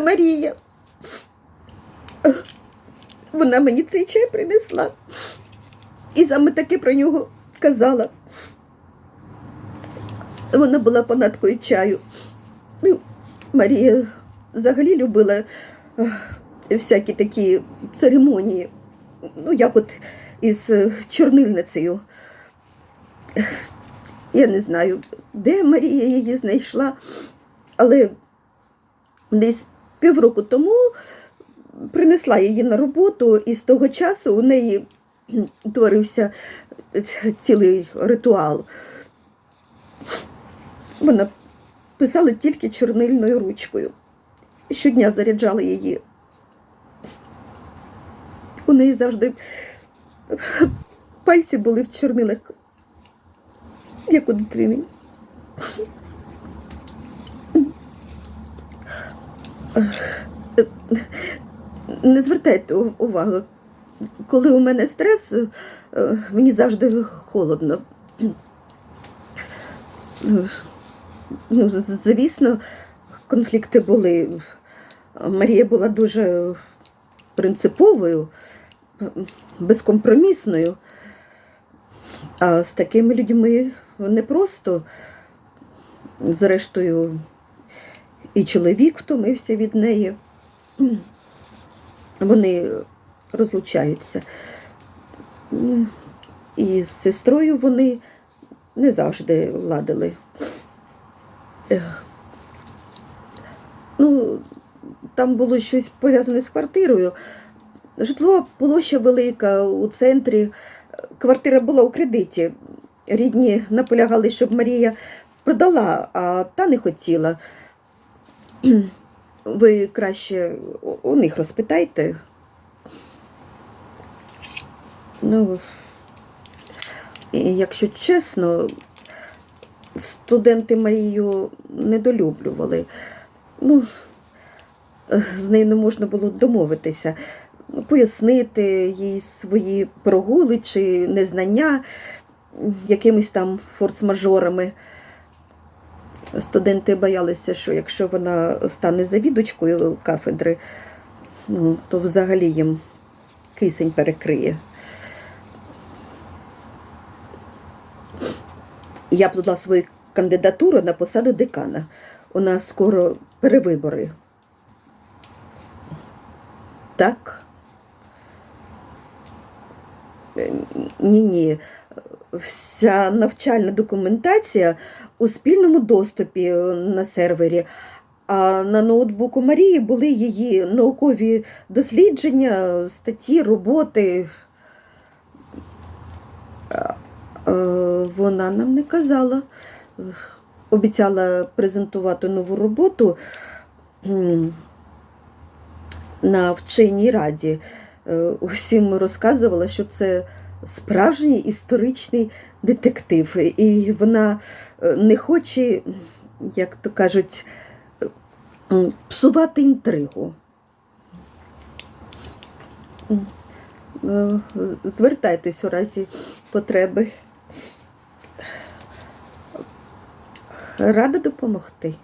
Марія. Вона мені цей чай принесла. І саме таки про нього казала. Вона була фанаткою чаю. Ну, Марія взагалі любила е, всякі такі церемонії. Ну, як от із е, чорнильницею. Я не знаю, де Марія її знайшла, але десь півроку тому принесла її на роботу, і з того часу у неї творився цілий ритуал. Вона писала тільки чорнильною ручкою. Щодня заряджала її. У неї завжди пальці були в чорнилах, як у дитини. Не звертайте увагу. Коли у мене стрес, е, мені завжди холодно. Ну, звісно, конфлікти були. Марія була дуже принциповою, безкомпромісною. А з такими людьми не просто, зрештою, і чоловік втомився від неї. Вони розлучаються. І з сестрою вони не завжди ладили. Ну, там було щось пов'язане з квартирою. Житлова площа велика у центрі. Квартира була у кредиті. Рідні наполягали, щоб Марія продала, а та не хотіла. Ви краще у- них розпитайте. Ну, якщо чесно, студенти Марію недолюблювали. Ну, з нею не можна було домовитися, пояснити їй свої прогули чи незнання якимись там форс-мажорами. Студенти боялися, що якщо вона стане завідувачкою кафедри, ну, то взагалі їм кисень перекриє. Я подала свою кандидатуру на посаду декана. У нас скоро перевибори. Так? Ні, ні. Вся навчальна документація у спільному доступі на сервері. А на ноутбуку Марії були її наукові дослідження, статті, роботи. Е, Вона нам не казала. Обіцяла презентувати нову роботу на вченій раді. Е, Усім розказувала, що це справжній історичний детектив. І вона е, не хоче, як то кажуть, псувати інтригу. Е, Звертайтесь у разі потреби. Рада допомогти.